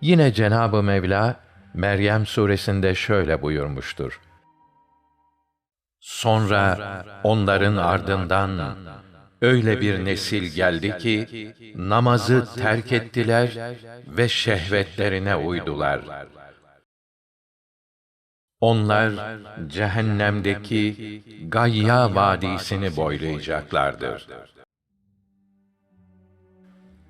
Yine Cenab-ı Mevla Meryem suresinde şöyle buyurmuştur. Sonra onların ardından öyle bir nesil geldi ki namazı terk ettiler ve şehvetlerine uydular. Onlar cehennemdeki Gayya vadisini boylayacaklardır.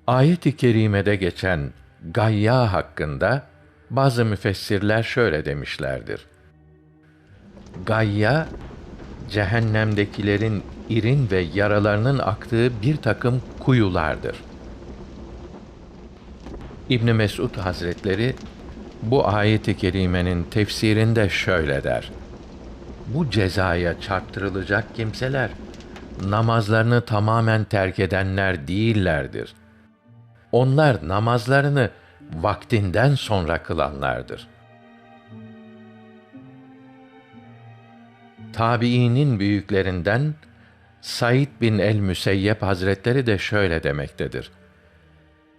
Ayet-i kerimede geçen Gayya hakkında bazı müfessirler şöyle demişlerdir. Gayya cehennemdekilerin irin ve yaralarının aktığı bir takım kuyulardır. İbn Mesud Hazretleri bu ayet-i kerimenin tefsirinde şöyle der. Bu cezaya çarptırılacak kimseler namazlarını tamamen terk edenler değillerdir. Onlar namazlarını vaktinden sonra kılanlardır. Tabiinin büyüklerinden Said bin el-Müseyyep Hazretleri de şöyle demektedir.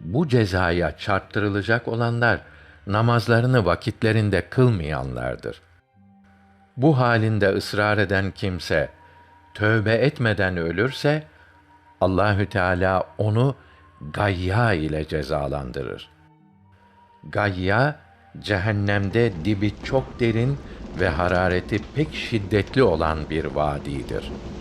Bu cezaya çarptırılacak olanlar namazlarını vakitlerinde kılmayanlardır. Bu halinde ısrar eden kimse tövbe etmeden ölürse Allahü Teala onu gayya ile cezalandırır. Gayya cehennemde dibi çok derin ve harareti pek şiddetli olan bir vadidir.''